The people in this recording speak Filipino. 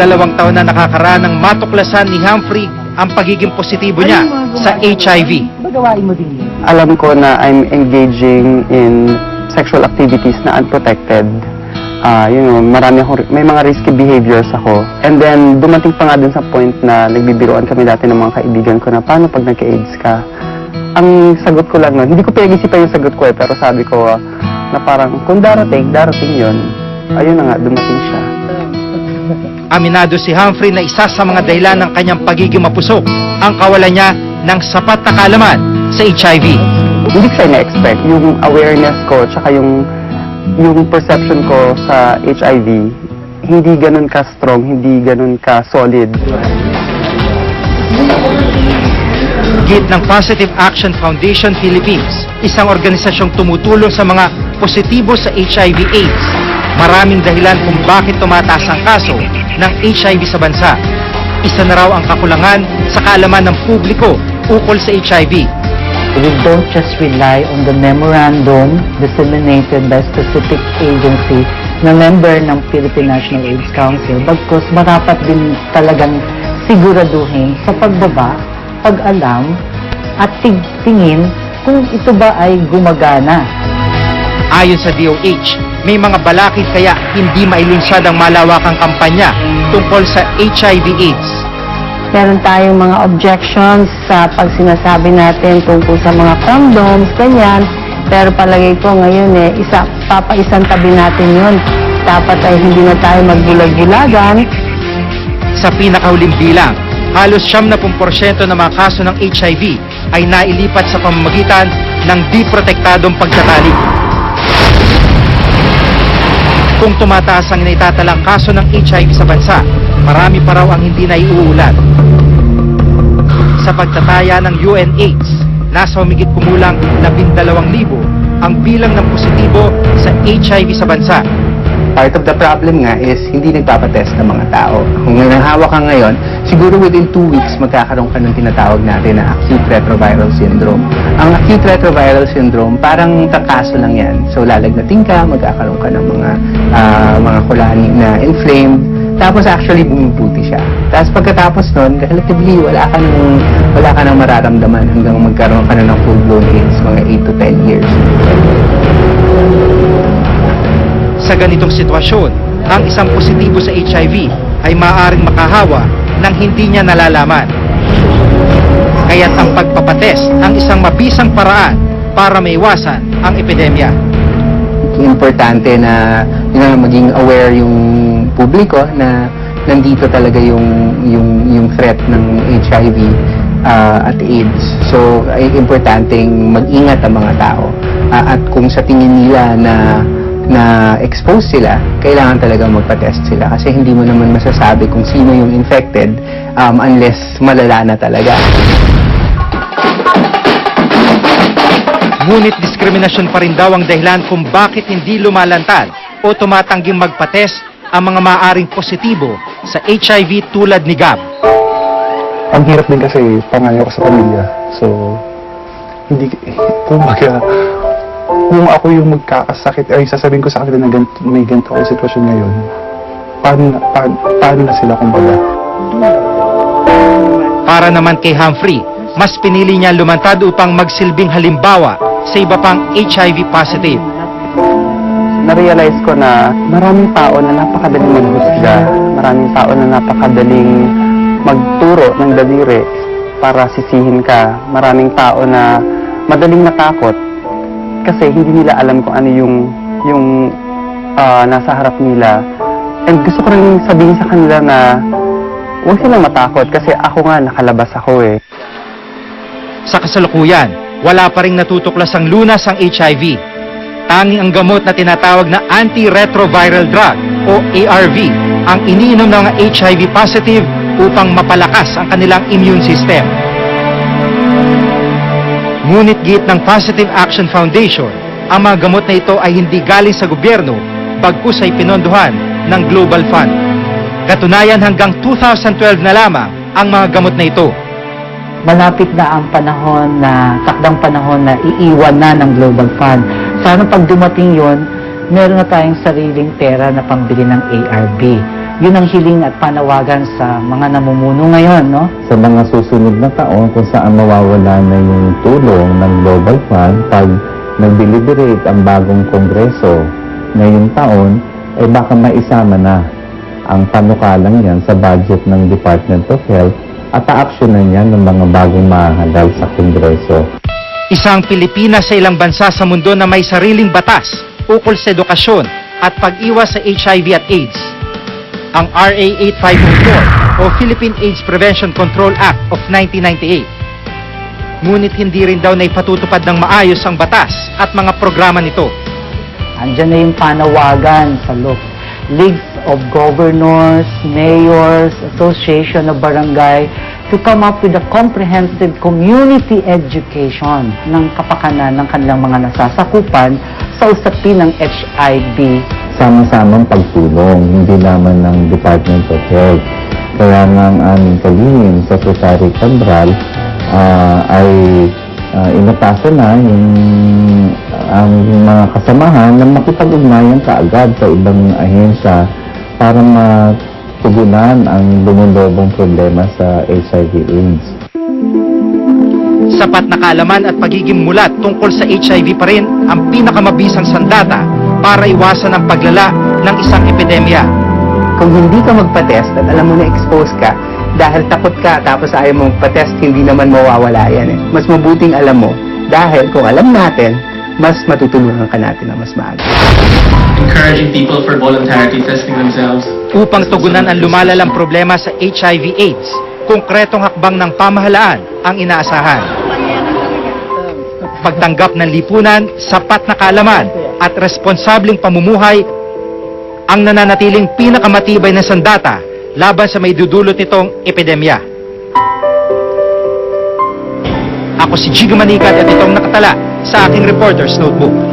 dalawang taon na nakakaraan ng matuklasan ni Humphrey ang pagiging positibo niya sa HIV. Bagawain mo din yun. alam ko na I'm engaging in sexual activities na unprotected. Ah, you know, marami ako, may mga risky behaviors ako. And then, dumating pa nga dun sa point na nagbibiroan kami dati ng mga kaibigan ko na paano pag nagka-AIDS ka? Ang sagot ko lang nun, hindi ko pinag-isipan yung sagot ko eh, pero sabi ko ah, na parang kung darating, darating yun. Ayun na nga, dumating siya. Aminado si Humphrey na isa sa mga dahilan ng kanyang pagiging mapusok ang kawalan niya ng sapat na kaalaman sa HIV. hindi ko siya na-expect. Yung awareness ko, tsaka yung, yung perception ko sa HIV, hindi ganun ka-strong, hindi ganun ka-solid. Git ng Positive Action Foundation Philippines, isang organisasyong tumutulong sa mga positibo sa HIV AIDS. Maraming dahilan kung bakit tumataas ang kaso ng HIV sa bansa. Isa na raw ang kakulangan sa kaalaman ng publiko ukol sa HIV. We don't just rely on the memorandum disseminated by specific agency na member ng Philippine National AIDS Council bagkus marapat din talagang siguraduhin sa pagbaba, pag-alam at tingin kung ito ba ay gumagana. Ayon sa DOH, may mga balakid kaya hindi mailunsad ang malawakang kampanya tungkol sa HIV AIDS. meron tayong mga objections sa pag sinasabi natin tungkol sa mga condoms, ganyan. Pero palagay ko ngayon eh, isa, papaisang tabi natin yun. Dapat ay hindi na tayo magbulag-bulagan. Sa pinakahuling bilang, halos 70% ng mga kaso ng HIV ay nailipat sa pamamagitan ng di protektadong pagtatali. Kung tumataas ang naitatalang kaso ng HIV sa bansa, marami pa raw ang hindi naiuulat. Sa pagtataya ng UNAIDS, nasa humigit kumulang 12,000 ang bilang ng positibo sa HIV sa bansa. Part of the problem nga is hindi nagpapatest ng mga tao. Kung may nahawa ka ngayon, siguro within two weeks magkakaroon ka ng tinatawag natin na acute retroviral syndrome. Ang acute retroviral syndrome, parang tangkaso lang yan. So lalagnating ka, magkakaroon ka ng mga ah, mga kulani na inflamed, tapos actually bumubuti siya. Tapos pagkatapos nun, relatively wala ka nang wala ka nang mararamdaman hanggang magkaroon ka na ng full-blown AIDS, mga 8 to 10 years. Sa ganitong sitwasyon, ang isang positibo sa HIV ay maaaring makahawa ng hindi niya nalalaman. Kaya't ang pagpapatest ang isang mabisang paraan para maiwasan ang epidemya. importante na yun na, maging aware yung publiko na nandito talaga yung yung yung threat ng HIV ah, at AIDS. So ay importanteng mag-ingat ang mga tao. Ah, at kung sa tingin nila na na expose sila, kailangan talaga magpa-test sila kasi hindi mo naman masasabi kung sino yung infected um, unless malala na talaga. Ngunit diskriminasyon pa rin daw ang dahilan kung bakit hindi lumalantad o tumatangging magpatest ang mga maaaring positibo sa HIV tulad ni Gab. ang hirap din kasi pangayo ko sa pamilya. So, hindi, kumbaga, kung ako yung magkakasakit, ay sasabihin ko sa kanila na ganito, may ganito akong sitwasyon ngayon, paano, na- paano, paano na sila kumbaga? Para naman kay Humphrey, mas pinili niya lumantad upang magsilbing halimbawa sa iba pang HIV positive. Na-realize ko na maraming tao na napakadaling maghusga, maraming tao na napakadaling magturo ng daliri para sisihin ka, maraming tao na madaling natakot kasi hindi nila alam kung ano yung yung ah, nasa harap nila. And gusto ko rin sabihin sa kanila na huwag silang matakot kasi ako nga nakalabas ako eh. Sa kasalukuyan, wala pa ring natutuklas ang lunas ang HIV. Tanging ang gamot na tinatawag na antiretroviral drug o ARV ang iniinom ng mga HIV positive upang mapalakas ang kanilang immune system. Ngunit git ng Positive Action Foundation, ang mga gamot na ito ay hindi galing sa gobyerno, bagkus ay pinondohan ng Global Fund. Katunayan hanggang 2012 na lamang ang mga gamot na ito. malapit na ang panahon na, takdang panahon na iiwan na ng Global Fund. Sana pag dumating yon, meron na tayong sariling pera na pambili ng ARV. Yun ang hiling at panawagan sa mga namumuno ngayon, no? sa mga susunod na taon kung saan mawawala na yung tulong ng Global Fund pag nag-deliberate ang bagong kongreso ngayong taon, eh baka maisama na ang panukalang yan sa budget ng Department of Health at aaksyonan yan ng mga bagong mahahadal sa kongreso. Isang Pilipinas sa ilang bansa sa mundo na may sariling batas ukol sa edukasyon at pag-iwas sa HIV at AIDS. Ang RA 8504 o Philippine AIDS Prevention Control Act of 1998. Ngunit hindi rin daw na ipatutupad ng maayos ang batas at mga programa nito. Andyan na yung panawagan sa lo- Leagues of Governors, Mayors, Association of Barangay to come up with a comprehensive community education ng kapakanan ng kanilang mga nasasakupan sa usapin ng HIV. Sama-samang pagtulong, hindi lamang ng Department of Health. Kaya nga ang aming sa Secretary Cabral ah, ay uh, inatasan na yung ang mga kasamahan na makipag-ugnayan kaagad sa ibang ahensya para matugunan ang lumulobong problema sa HIV AIDS. Sapat na kaalaman at pagiging mulat tungkol sa HIV pa rin ang pinakamabisang sandata para iwasan ang paglala ng isang epidemya. Kung hindi ka magpa-test at alam mo na expose ka, dahil takot ka tapos ayaw mo magpa-test, hindi naman mawawala yan eh. Mas mabuting alam mo, dahil kung alam natin, mas matutulungan ka natin na mas maaga. encouraging people for voluntarily testing themselves. Upang tugunan ang lumalalang problema sa HIV AIDS, konkretong hakbang ng pamahalaan ang inaasahan. Pagtanggap ng lipunan, sapat na kaalaman at responsabling pamumuhay ang nananatiling pinakamatibay na sandata laban sa may dudulot nitong epidemya. Ako si Jigo Manikat at itong nakatala sa aking Reporter's Notebook.